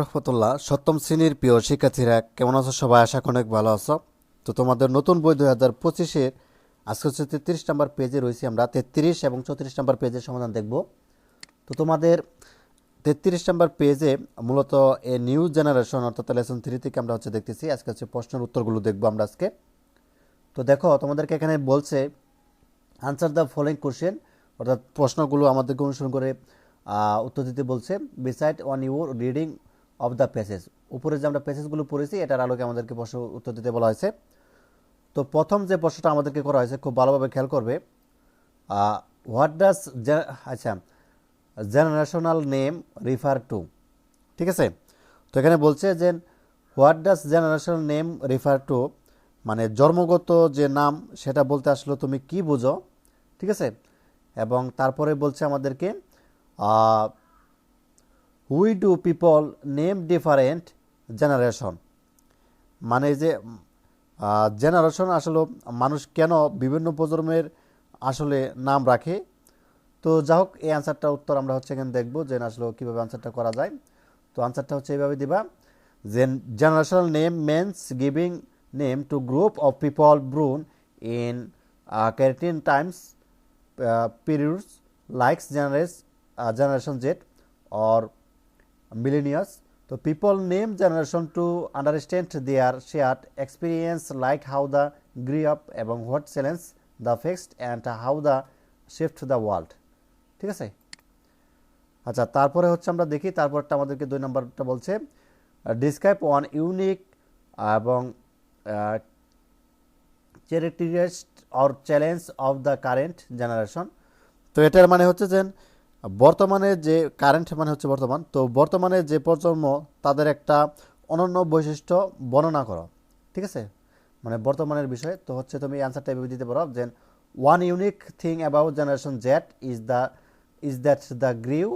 রহমতুল্লাহ। সপ্তম শ্রেণির প্রিয় শিক্ষার্থীরা, কেমন আছো সবাই? আশা অনেক ভালো আছো। তো তোমাদের নতুন বই দুই হাজার পঁচিশের আজকে হচ্ছে তেত্রিশ নাম্বার পেজে রয়েছি আমরা। তেত্রিশ এবং চৌত্রিশ নাম্বার পেজের সমাধান দেখব। তো তোমাদের তেত্রিশ নাম্বার পেজে মূলত এ নিউ জেনারেশন, অর্থাৎ লেসন থ্রি থেকে আমরা হচ্ছে দেখতেছি। আজকে হচ্ছে প্রশ্নের উত্তরগুলো দেখব আমরা আজকে। তো দেখো, তোমাদেরকে এখানে বলছে আনসার দ্য ফলোয়িং কোশ্চেন অর্থাৎ প্রশ্নগুলো আমাদেরকে অনুসরণ করে উত্তর দিতে বলছে। Based on your reading of the passage উপরে যে আমরা প্যাসেজগুলো পড়েছি, এটার আলোকে আমাদেরকে প্রশ্ন উত্তর দিতে বলা হয়েছে। তো প্রথম যে প্রশ্নটা আমাদেরকে করা হয়েছে, খুব ভালোভাবে খেয়াল করবে। হোয়াট ডাজ আচ্ছা জেনারেশনাল নেম রিফার টু ঠিক আছে? তো এখানে বলছে যে what does generational name refer to মানে জন্মগত যে নাম, সেটা বলতে আসলে তুমি কি বুঝো? ঠিক আছে? এবং তারপরে বলছে আমাদেরকে who do people name different generation মানে যে জেনারেশন আসলে মানুষ কেন বিভিন্ন প্রজন্মের আসলে নাম রাখে? তো যা হোক এই আনসারটা উত্তর আমরা হচ্ছে এখানে দেখব যে আসলে কীভাবে আনসারটা করা যায়। তো আনসারটা হচ্ছে এইভাবে দিবা। যে generational name means giving name to group of people born in certain times likes generation, uh, generation Z or millennials. So people name generation to understand their shared experience like how the grew up এবং what challenge the faced and how the shift the world. ঠিক আছে আচ্ছা তারপরে হচ্ছে আমরা দেখি তারপরটা আমাদেরকে দুই নম্বরটা বলছে ডিসক্রাইব ওয়ান ইউনিক এবং characteristic or challenge of the current generation তো এটার মানে হচ্ছে যে বর্তমানে যে কারেন্ট মানে হচ্ছে বর্তমান, তো বর্তমানে যে প্রজন্ম তাদের একটা অনন্য বৈশিষ্ট্য বর্ণনা করো, ঠিক আছে? মানে বর্তমানের বিষয়ে, তো হচ্ছে তুমি অ্যান্সারটা এভাবে দিতে পারো যে one unique thing about generation Z is the is that they grew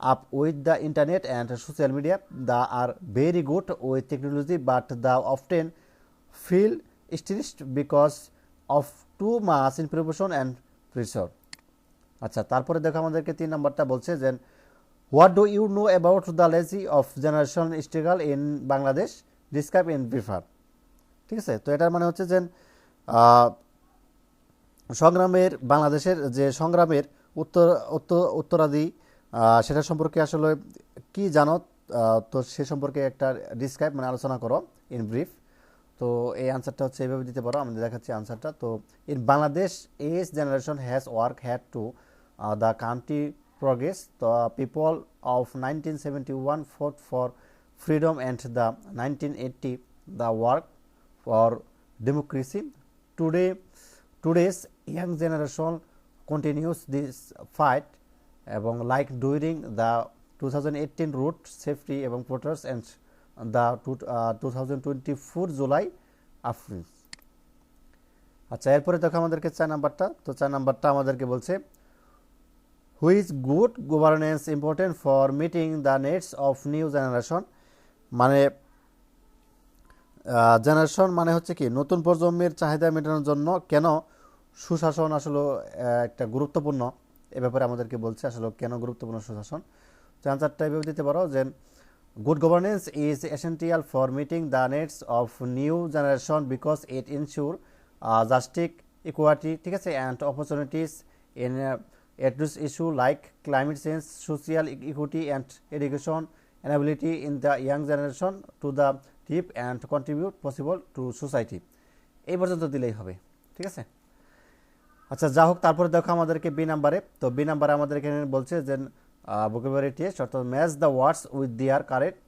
up with the internet and social media they are very good with technology but they often feel stressed because of too much information and pressure. আচ্ছা তারপরে দেখো আমাদেরকে তিন নাম্বারটা বলছে যে what do you know about the legacy of generation struggle in Bangladesh describe in brief ঠিক আছে? তো এটার মানে হচ্ছে যে সংগ্রামের, বাংলাদেশের যে সংগ্রামের উত্তর উত্তর, উত্তরাদি সেটা সম্পর্কে আসলে কি জানো? তো সে সম্পর্কে একটা ডিসক্রাইব মানে আলোচনা করো ইন ব্রিফ তো এই আনসারটা হচ্ছে এইভাবে দিতে পারো, আমি দেখাচ্ছি আনসারটা তো in Bangladesh each generation has work hard to progress the people of nineteen seventy one fought for freedom and the nineteen eighty the work for democracy today today's young generation continues this fight এবং like during the two thousand eighteen road safety এবং protests and the two thousand twenty four July Afrin আচ্ছা এরপরে দেখো আমাদেরকে চার নাম্বারটা। তো চার নাম্বারটা আমাদেরকে বলছে why is good governance important for meeting the needs of new generation. মানে জেনারেশন মানে হচ্ছে কি, নতুন প্রজন্মের চাহিদা মেটানোর জন্য কেন সুশাসন আসলে একটা গুরুত্বপূর্ণ, এ ব্যাপারে আমাদেরকে বলছে আসলে কেন গুরুত্বপূর্ণ সুশাসন। তো অ্যান্সারটা এভাবে দিতে পারো যে, good governance is essential for meeting the needs of new generation because it ensure justice equality, ঠিক আছে, and opportunities in address issue like climate change social equity and education enables in the young generation to develop and contribute possible to society এই পর্যন্ত দিলেই হবে। ঠিক আছে? আচ্ছা যা হোক, তারপরে দেখো আমাদেরকে বি নাম্বারে তো বি নাম্বারে আমাদের এখানে বলছে যে ভোকেবুলারি টেস্ট অর্থাৎ match the words with their correct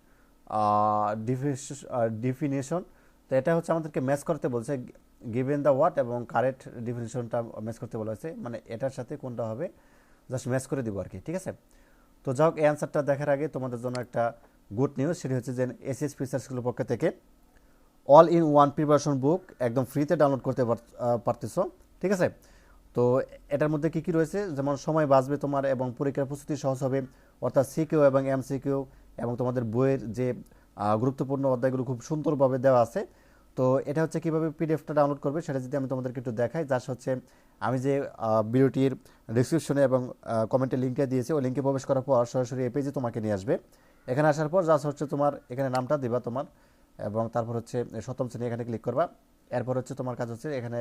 definition তো এটা হচ্ছে আমাদেরকে ম্যাচ করতে বলছে গিভেন দ্য ওয়াট এবং কারেক্ট ডিফিনিশনটা ম্যাচ করতে বলা হয়েছে মানে এটার সাথে কোনটা হবে জাস্ট ম্যাচ করে দিব আর কি ঠিক আছে? তো যাই হোক, এই অ্যান্সারটা দেখার আগে তোমাদের জন্য একটা গুড নিউজ সেটি হচ্ছে যে এসএস ফিচার স্কুলের পক্ষ থেকে all in one preparation book একদম ফ্রিতে ডাউনলোড করতে পারতেছো, ঠিক আছে? তো এটার মধ্যে কি কি রয়েছে? যেমন সময় বাঁচবে তোমার এবং পরীক্ষার প্রস্তুতি সহজ হবে, অর্থাৎ সিকিউ এবং এমসিকিউ এবং তোমাদের বইয়ের যে গুরুত্বপূর্ণ অধ্যায়গুলো খুব সুন্দরভাবে দেওয়া আছে তো এটা হচ্ছে কীভাবে পিডিএফটা ডাউনলোড করবে সেটা যদি আমি তোমাদেরকে একটু দেখাই। যা হচ্ছে আমি যে ভিডিওটির ডিসক্রিপশনে এবং কমেন্টে লিঙ্কে দিয়েছি, ওই লিঙ্কে প্রবেশ করার পর সরাসরি এই পেজে তোমাকে নিয়ে আসবে। এখানে আসার পর জাস্ট হচ্ছে তোমার এখানে নামটা দিবা তোমার এবং তারপর হচ্ছে সপ্তম শ্রেণি এখানে ক্লিক করবা। এরপর হচ্ছে তোমার কাজ হচ্ছে এখানে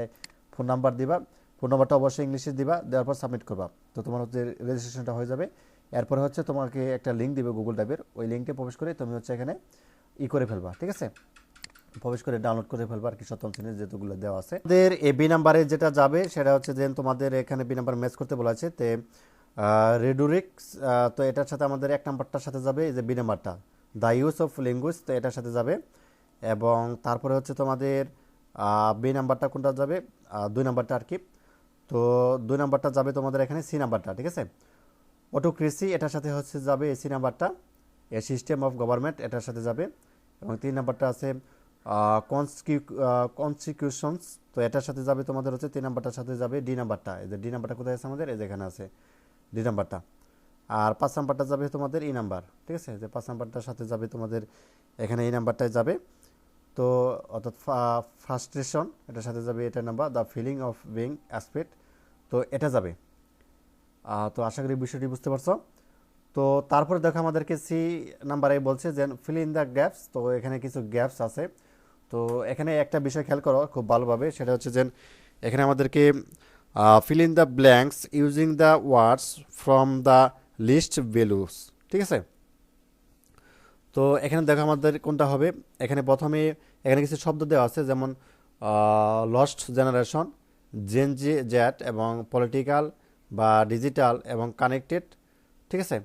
ফোন নাম্বার দিবা। ফোন নাম্বারটা অবশ্যই ইংলিশে দিবা, দেওয়ার পর সাবমিট করবা। তো তোমার হচ্ছে রেজিস্ট্রেশনটা হয়ে যাবে। এরপর হচ্ছে তোমাকে একটা লিঙ্ক দিবে গুগল ড্রাইভের ওই লিঙ্কে প্রবেশ করে তুমি হচ্ছে এখানে ই করে ফেলবা, ঠিক আছে? প্রবেশ করে ডাউনলোড করে ফেলবা আর কি, সপ্তম শ্রেণির যেহেতুগুলো দেওয়া আছে। আমাদের এই বি নাম্বারে যেটা যাবে, সেটা হচ্ছে যে তোমাদের এখানে বি নাম্বার ম্যাচ করতে বলা আছে, তে রেডুরিক্স তো এটার সাথে আমাদের এক নাম্বারটার সাথে যাবে এই যে বি নাম্বারটা দ্য ইউজ অফ ল্যাঙ্গুয়েজ তো এটার সাথে যাবে। এবং তারপরে হচ্ছে তোমাদের বি নাম্বারটা কোনটা যাবে? দুই নাম্বারটা আর কি। তো দুই নাম্বারটা যাবে তোমাদের এখানে সি নাম্বারটা ঠিক আছে? অটোক্রেসি এটার সাথে হচ্ছে যাবে এসি নাম্বারটা এ সিস্টেম অফ গভর্নমেন্ট এটার সাথে যাবে। এবং তিন নাম্বারটা আছে কনসিকিউশনস তো এটার সাথে যাবে তোমাদের হচ্ছে তিন নাম্বারটার সাথে যাবে ডি নাম্বারটা। এই যে ডি নাম্বারটা কোথায় আছে আমাদের? এই যে এখানে আছে। ডি নাম্বারটা। আর পাঁচ নাম্বারটা যাবে তোমাদের ই নাম্বার, ঠিক আছে? যে পাঁচ নাম্বারটার সাথে যাবে তোমাদের, এখানে এই নাম্বারটায় যাবে। তো অর্থাৎ ফ্রাস্ট্রেশন এটার সাথে যাবে এটার number the feeling of being aspect তো এটা যাবে। তো আশা করি বিষয়টি বুঝতে পারছ। তো তারপরে দেখো আমাদেরকে সি নাম্বারে বলছে যে ফিল ইন দ্য গ্যাপস তো এখানে কিছু গ্যাপস আছে। তো এখানে একটা বিষয় খেয়াল করো খুব ভালোভাবে, সেটা হচ্ছে যে এখানে আমাদেরকে fill in the blanks using the words from the list values ঠিক আছে? তো এখানে দেখো আমাদের কোনটা হবে, এখানে প্রথমে এখানে কিছু শব্দ দেওয়া আছে, যেমন lost generation gen Z Z এবং পলিটিক্যাল বা ডিজিটাল এবং কানেক্টেড ঠিক আছে?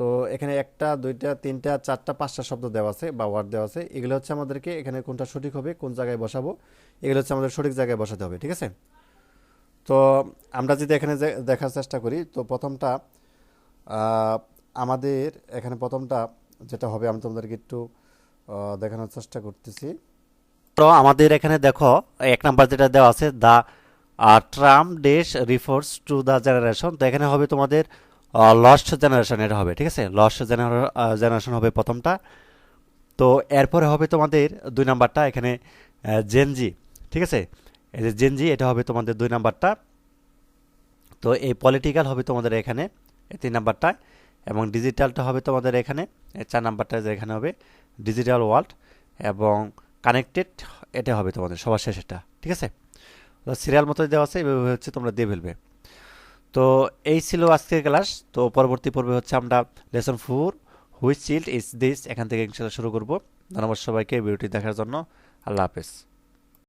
তো এখানে একটা, দুইটা, তিনটা, চারটা, পাঁচটা শব্দ দেওয়া আছে বা ওয়ার্ড দেওয়া আছে। এগুলো হচ্ছে আমাদেরকে এখানে কোনটা সঠিক হবে, কোন জায়গায় বসাবো, এগুলো হচ্ছে আমাদের সঠিক জায়গায় বসাতে হবে, ঠিক আছে? তো আমরা যদি এখানে দেখার চেষ্টা করি, তো প্রথমটা আমাদের এখানে প্রথমটা যেটা হবে, আমি তোমাদেরকে একটু দেখানোর চেষ্টা করতেছি। তো আমাদের এখানে দেখো, এক নাম্বার যেটা দেওয়া আছে the term dash refers to the generation তো এখানে হবে তোমাদের লস্ট জেনারেশন এটা হবে, ঠিক আছে? লস্ট জেনারেশন হবে প্রথমটা। তো এরপরে হবে তোমাদের দুই নাম্বারটা, এখানে জেনজি ঠিক আছে? এই যে জেনজি এটা হবে তোমাদের দুই নাম্বারটা। তো এই পলিটিক্যাল হবে তোমাদের এখানে, এই তিন নাম্বারটা, এবং ডিজিটালটা হবে তোমাদের এখানে চার নাম্বারটা যে এখানে হবে ডিজিটাল ওয়ার্ল্ড এবং কানেক্টেড এটা হবে তোমাদের, সবার শেষেটা ঠিক আছে? সিরিয়াল মতো দেওয়া আছে, এভাবে হচ্ছে তোমরা দিয়ে ফেলবে। তো এই ছিল আজকের ক্লাস। তো পরবর্তী পর্বে হচ্ছে আমরা lesson four, which child is this, এখান থেকে ইনশাল্লাহ শুরু করব। ধন্যবাদ সবাইকে ভিডিওটি দেখার জন্য। আল্লাহ হাফেজ।